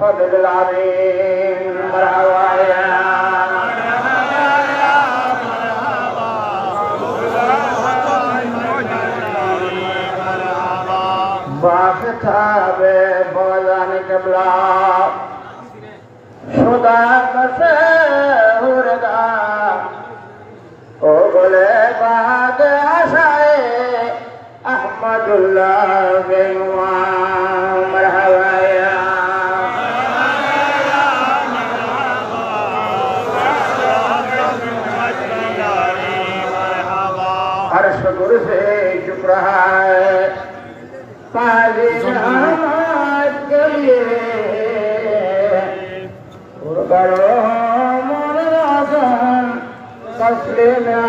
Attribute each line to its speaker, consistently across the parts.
Speaker 1: الفضل العظيم مرحبا Magdalena.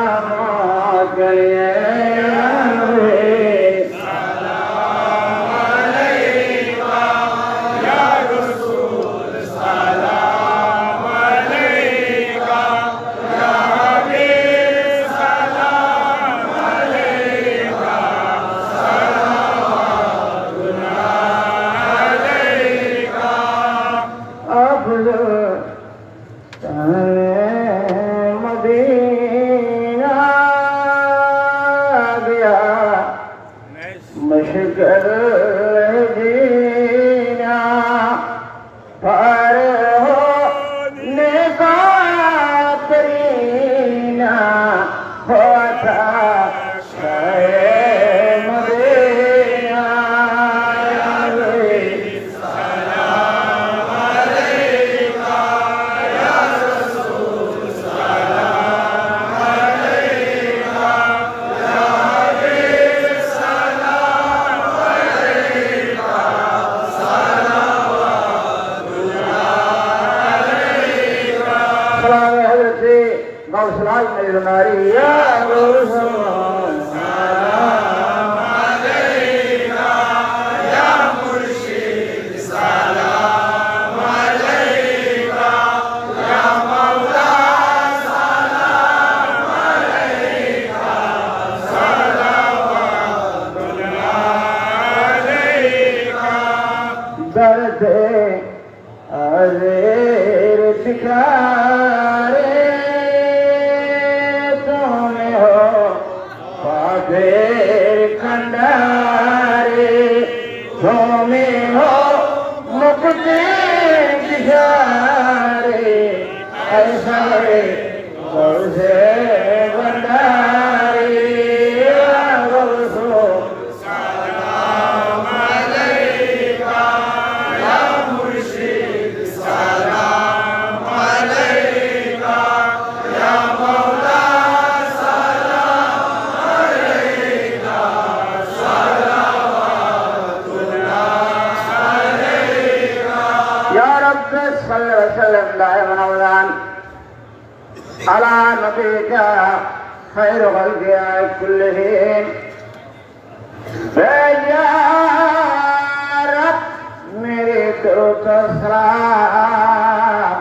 Speaker 1: والسلام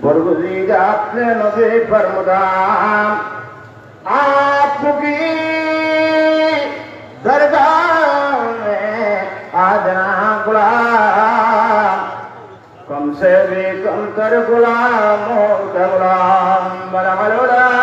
Speaker 1: برگزید اپنے نبی پر مدام آپ کی درگاہ میں آدنا غلام. کم سے بھی کم تر غلام موت غلام بلا بلا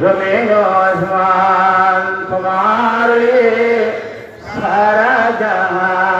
Speaker 1: زمین و آسمان تمہارے سارا جہاں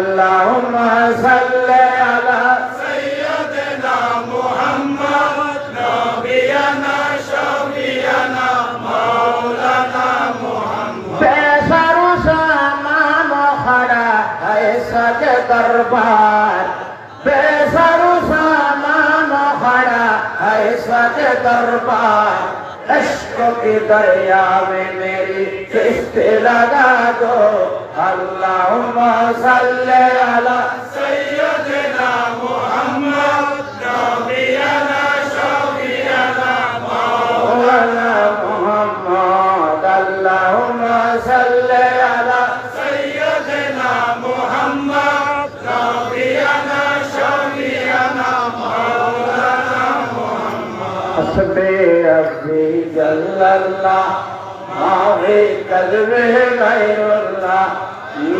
Speaker 2: محمد
Speaker 1: اللہم صلی علی
Speaker 2: سيدنا محمد نبينا شفيعنا مولانا محمد
Speaker 1: پیسر سامان کھڑا ہے سچ دربار پیسر سامان کھڑا ہے سچ دربار عشق کی دریا میں میری کشت لگا دو اللهم صل على
Speaker 2: سيدنا محمد نبينا شفيعنا
Speaker 1: مولانا محمد اللهم صل على
Speaker 2: سيدنا محمد نبينا شفيعنا
Speaker 1: مولانا محمد حسبي ربي جل
Speaker 2: الله ما في قلبي غير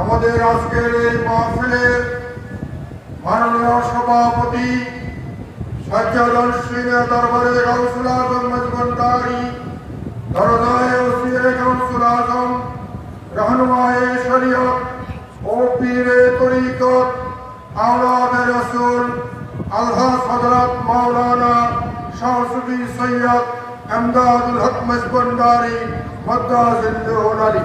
Speaker 3: আমাদের আজকের এই মাহফিলের মাননীয় সভাপতি সজ্জাদল সিংহ দরবারে রসুল আজম মজবন্দারি দরদায় ওসিরে গৌসুল আজম রহনুমায়ে শরীয়ত ও পীরে তরিকত, আওলাদ রসুল আলহাস হজরত মাওলানা শাহসুফি সৈয়দ, আমদাদুল হক মজবন্দারি মদ্দাজিল্লুল আলী।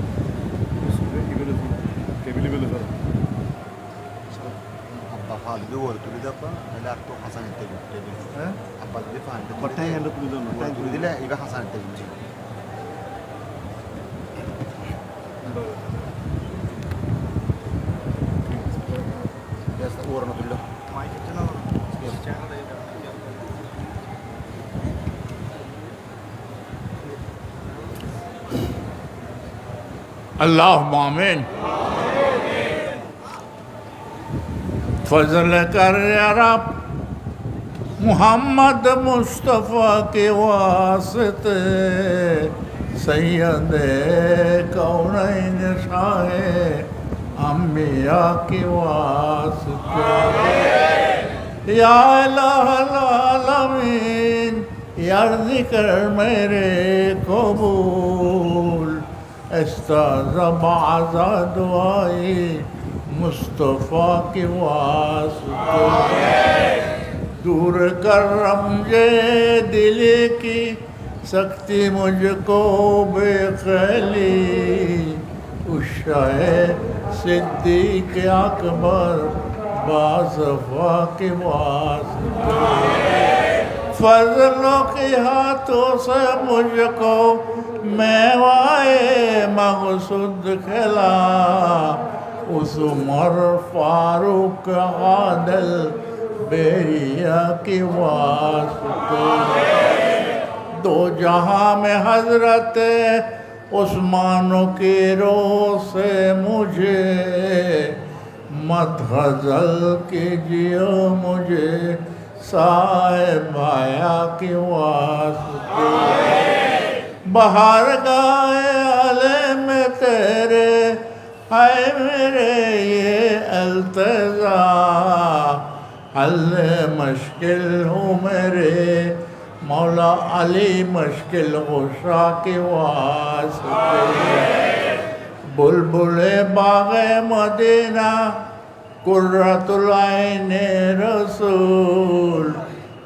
Speaker 4: قالوا دور تقول ده لا تو
Speaker 5: حسن التجمع تجمع حبل دفع انت مرتين اللي تقول ده
Speaker 4: مرتين تقول لا
Speaker 5: يبقى حسن التجمع ورنا بالله ما يجتنا
Speaker 6: اللهم امين فضل کر یا رب، محمد مصطفیٰ کے واسطے۔ سید کونین شاہ انبیاء کے واسطے۔ یا الہ العالمین، یا ذکر میرے قبول۔ استاذ بعض دعائی مصطفیٰ کے واسطے۔ دور کر رمجے دل کی سکتی مجھ کو بے خیلی اشائے صدیق اکبر باصفا کے واسطے۔ فضلوں کے ہاتھوں سے مجھ کو میوائے مقصود کھلا اس عمر فاروق عادل بیریا کی واسطے۔ دو جہاں میں حضرت عثمان کی رو سے مجھے مت غزل کیجیے مجھے، صاحب آیا کی واسطے۔ بہار گائے علیہ میں تیرے ہے میرے یہ التضا حل مشکل ہوں میرے، مولا علی مشکل غشا کے واسطے۔ بلبل باغ مدینہ، قرۃ العین رسول۔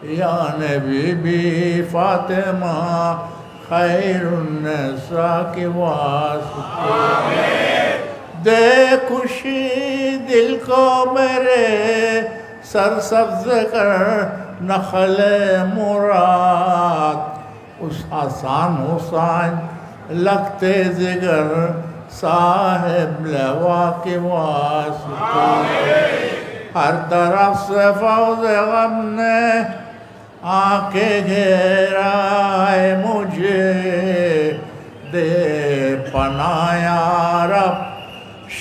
Speaker 6: یا نبی بی فاطمہ، خیر النساء کے واسطے۔ دے خوشی دل کو میرے سر سبز کر نخل مراد۔ اس آسان حسین لگتے زگر صاحب لوا کے واسطے ہر طرف سے فوز غم نے آنکھیں گھیرا ہے مجھے۔ دے پناہ یا رب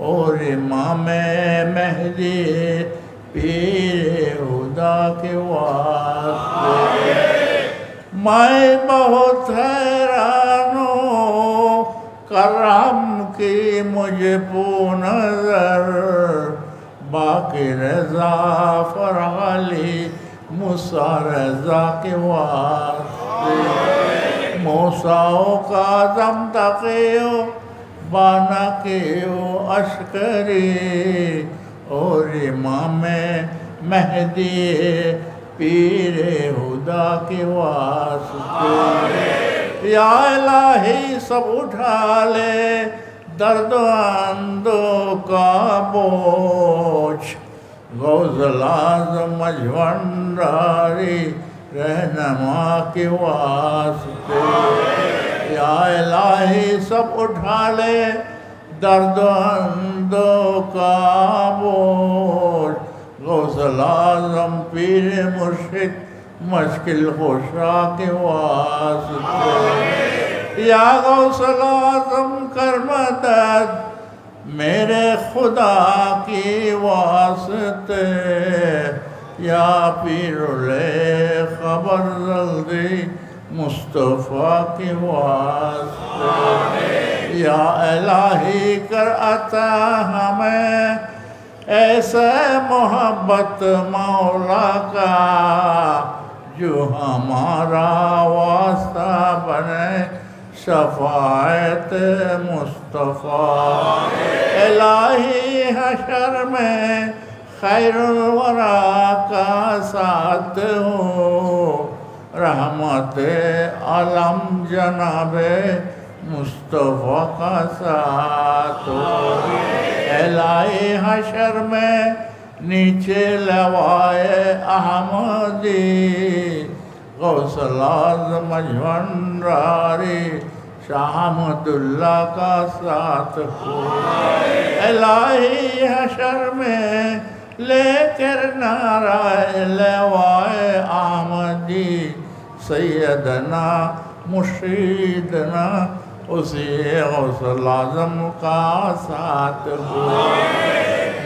Speaker 6: اور امام مہدی پیر خدا کے واسطے۔ میں بہت حیران ہوں، کرم کی مجھے پو نظر۔ باقی رضا فرغلی موسیٰ رضا کے واسطے۔ موسیٰ کا دم تقیو بانا کیو اشکری اور امام مہدی پیر خدا کے واسطے۔ یا الہی سب اٹھا لے درد و اندو کا بوجھ۔ غوث العظم مجونداری رہنما کے واسطے۔ یا الہی سب اٹھا لے، درد و اندو کا بوجھ غوث العظم پیر مرشد، مشکل خوشا کے واسطے۔ یا غوث العظم کر مدد میرے خدا کی واسطے۔ یا پیر لے خبر جلدی مصطفیٰ کی واسطے۔ یا الہی کر عطا ہمیں، ایسے محبت مولا کا، جو ہمارا واسطہ بنے، شفاعت مصطفیٰ۔ الہی حشر میں خیر الورا کا ساتھ ہو رحمت عالم جناب مصطفیٰ کا ساتھ الہی حشر میں نیچے لوائے احمدی غوث العظم مجونداری شاہ احمد اللہ کا ساتھ الہی حشر میں لے کر نعرہ لوائے آمدی سیدنا مشیدنا اسی غوث العظم کا ساتھ ہو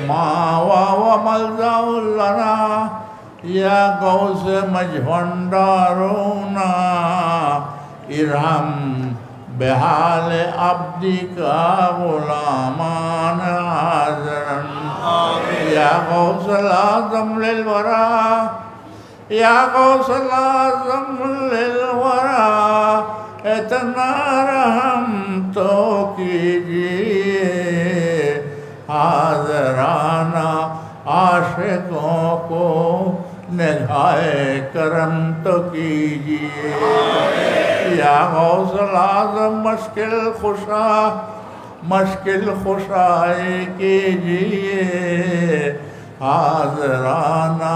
Speaker 6: ما و ملجا لنا یا غوث مجھنڈارونا ارحم بحال عبدی کا غلامان حاضرن یا غوث العظم للورا یا غوث العظم للورا اتنا رحم تو کیجیے حاضرانہ عاشقوں کو نگاہ کرم تو کیجیے یا غوث العظم مشکل خوشا مشکل خوشائی کیجیے حاضرانہ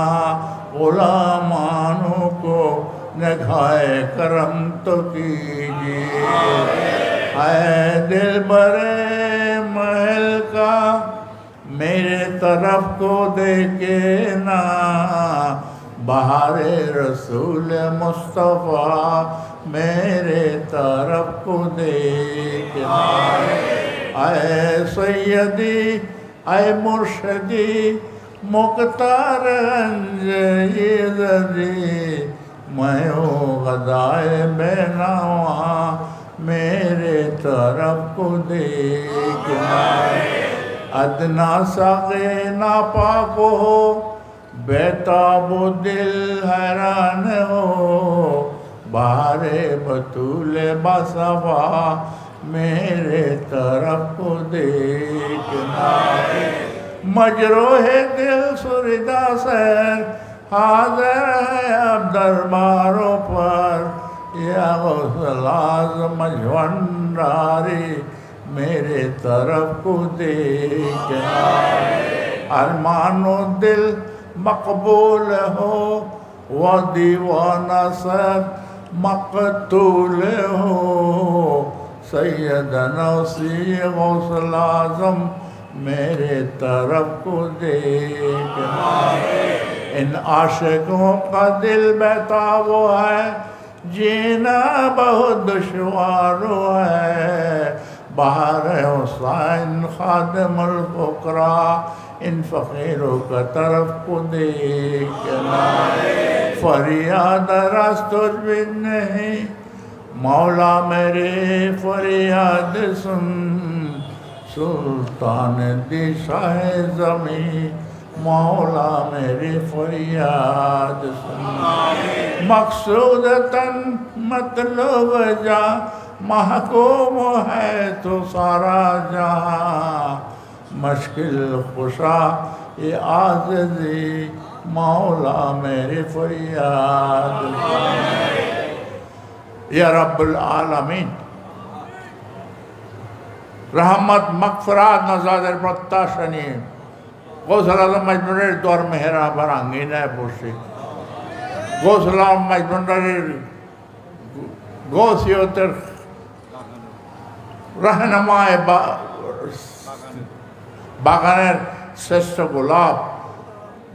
Speaker 6: غلامانوں کو نگاہ کرم تو کیجیے اے دل برے محل کا میرے طرف کو دیکھنا بہار رسول مصطفیٰ میرے طرف کو دیکھنا اے سیدی اے مرشدی مختار انجیدی میں ہوں غدائے بینوا میرے طرف کو دیکھنا ادنا ساقے ناپاک ہو بیتاب و دل حیران ہو۔ بہار بطول بصفا میرے طرف کو دیکھنا مجروح دل سردہ سیر، حاضر ہے اب درباروں پر۔ یا غوث العظم مجھنڈاری میرے طرف کو دیکھنا ارمان و دل مقبول ہو و دیوانہ سر مقتول ہو۔ سیدنا سی غوث العظم میرے طرف کو دیکھنا ان عاشقوں کا دل بہتاب ہے، جینا بہت دشوار ہے۔ بہار حسین خادم الفقرا ان فقیروں کا طرف کو دیکھنا فریاد راستر بھی نہیں، مولا میرے فریاد سن۔ سلطان دی شاہ زمین، مولا میری فریاد سن۔ مقصود تن مطلب جا، محکوم ہے تو سارا جہاں۔ مشکل خوشا یہ آزدی مولا میری فریاد سن۔ یا رب العالمین رحمت مغفرات نزادر প্রত্যাশানী গোসল আলম মাজমুনের দর মেহেরা আবার আঙ্গিনায় বসে গোসল আলম মাজমুনের গোসিয়তের রাহনামায় বাগানের শ্রেষ্ঠ গোলাপ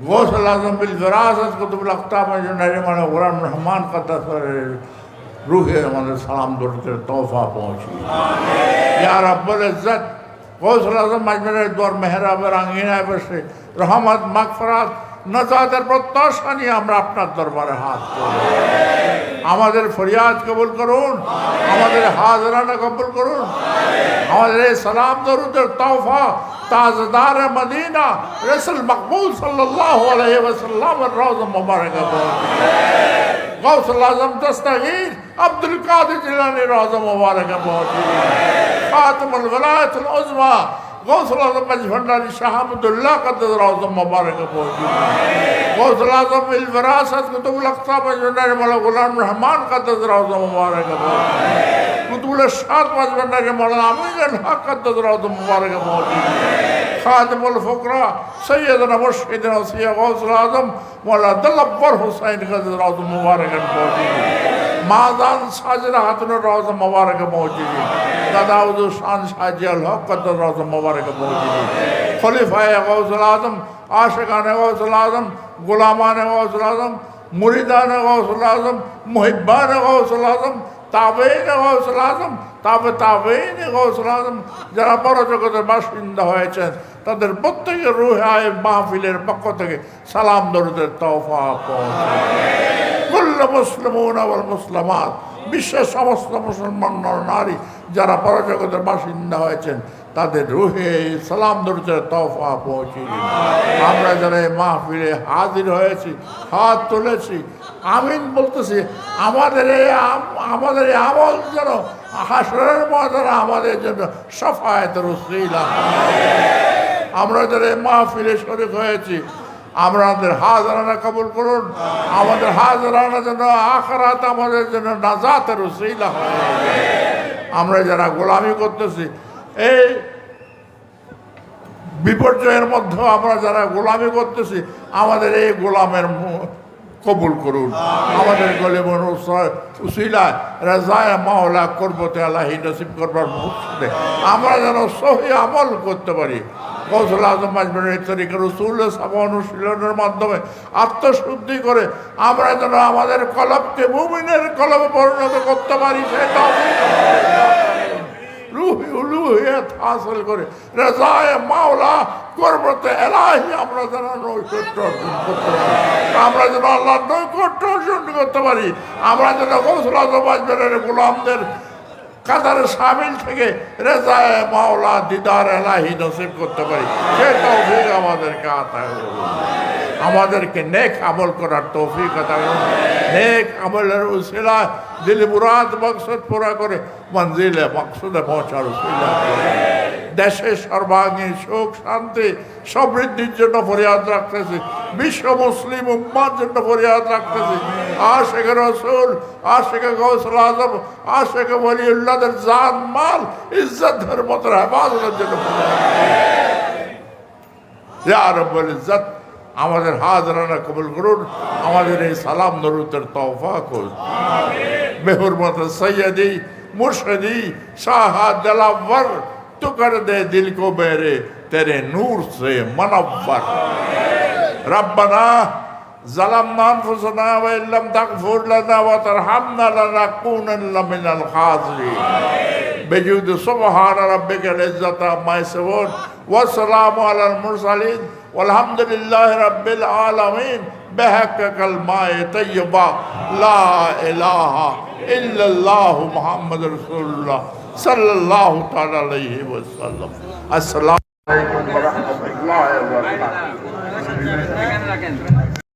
Speaker 6: গোসল আজম বিল ফেরাসত কুতুবুল আখতাব মাজমুনের মানে গোলাম রহমান কাদ্দাসরের রুহে আমাদের সালাম দরুদের তোহফা পৌঁছি ইয়া রাব্বুল ইজ্জত গৌসুল আজম মাজমেরের দর মেহরাবের আঙ্গিনায় বসে রহমত মাগফরাত নজাদের প্রত্যাশা নিয়ে আমরা আপনার দরবারে হাত তুলি আমাদের ফরিয়াদ কবুল করুন আমাদের হাজরানা কবুল করুন আমাদের এই সালাম দরুদের তোহফা তাজদার মদিনা রসুল মকবুল সাল্লাল্লাহু আলাইহি ওয়াসাল্লাম রওজ মুবারক غوث العظم دستگیر عبد القادر جیلانی مبارک موجود خاتم الولایت العظمى غوث العظم مجفندانی شاہ عبداللہ قدر روزہ مبارک موجود غوث العظم الوراثت کتب الاقصى مجفندانی مولا غلام رحمان قدر روزہ مبارک موجود کتب الاشعاد مجفندانی مولا امین الحق قدر روزہ مبارک موجود خادم الفقراء سیدنا مرشدنا سیہ غوث العظم مولا دلبر حسین قدر روزہ مبارک موجود مازان ساجر حتن روز مبارک موجودی داود شان شاجی الحق قدر روز مبارک موجودی خلیفہ غوث العظم عاشقان غوث العظم غلامان غوث العظم مریدان غوث العظم محبان غوث العظم তাবেইন গৌসুল আজম, তাবে তাবেইন গৌসুল আজম। যারা বড় জগতের বাসিন্দা হয়েছেন, তাদের প্রত্যেকের রুহে আয় মাহফিলের পক্ষ থেকে সালাম দরুদের তৌফা কুল্ল মুসলিমুন ওয়াল মুসলিমাত। বিশ্বের সমস্ত মুসলমান নর নারী যারা পরজগতের বাসিন্দা হয়েছেন তাদের রুহে সালাম দরুদের তৌফা পৌঁছে আমরা যারা এই মাহফিলে হাজির হয়েছি হাত তুলেছি আমিন বলতেছি আমাদের এই আম- আমাদের এই আমল যেন হাসরের ময়দানে আমাদের জন্য সফায়তের উসিলা। আমরা যারা এই মাহফিলে শরীক হয়েছি আমাদের হাজারানা কবুল করুন। আমাদের হাজারানা যেন আখরাত আমাদের জন্য নাজাতের হয়। আমরা যারা গোলামি করতেছি, এই বিপর্যয়ের মধ্যে আমরা যারা গোলামি করতেছি, আমাদের এই গোলামের কবুল করুন। আমাদের গলিমন উসিলায় রাজায় মাওলা করবতে আল্লাহি নসিব করবার মুখে আমরা যেন সহি আমল করতে পারি। কৌশল আজম আজমের তরিকা রসুল অনুশীলনের মাধ্যমে আত্মশুদ্ধি করে আমরা যেন আমাদের কলবকে মুমিনের কলবে পরিণত করতে পারি সেটা রুহি উলুহিয়ত হাসিল করে। রেজায় মাওলা করবতে এলাহি, আমরা যেন নৈকট্য অর্জন করতে পারি। আমরা যেন আল্লাহ নৈকট্য অর্জন করতে পারি। আমরা যেন আজম আজমের গোলামদের কাতারে সামিল থেকে রেজায় মাওলা দিদার এলাহি নসিব করতে পারি। সেটাও ঠিক আমাদেরকে আতায়। আমাদেরকে নেক আমল করার তৌফিক। নেক আমলের উসিলায় দিল মুরাদ মকসদ পুরা করে, মঞ্জিলে মকসুদে পৌঁছার করুন। দেশের সর্বাঙ্গীন সুখ, শান্তি, সমৃদ্ধির জন্য ফরিয়াদ রাখতেছি বিশ্ব মুসলিম উম্মার জন্য ফরিয়াদ রাখতেছি আশেখ রসুল, আশেখ গৌসল আজম, আশেখ বলিউল্লাদের জান, মাল, ইজ্জত, ধর্মতের হেফাজতের জন্য ফরিয়াদ ইয়া রব্বুল ইজ্জত আমাদের হাজরানা কবুল করুন আমাদের এই সালাম নরুতের তওফা করুন বেহরমত সৈয়দি মুর্শদি শাহা দলাবর تو کر دے دل کو میرے تیرے نور سے منور ربنا ظلمنا انفسنا وان لم تغفر لنا وترحمنا لنكونن من الخاسرين بجود سبحان ربك العزة عما يصفون والسلام على المرسلين والحمد لله رب العالمين بحق كلمة طيبة لا إله إلا الله محمد رسول الله صلى الله تعالى عليه وسلم۔ السلام
Speaker 1: عليكم ورحمة الله وبركاته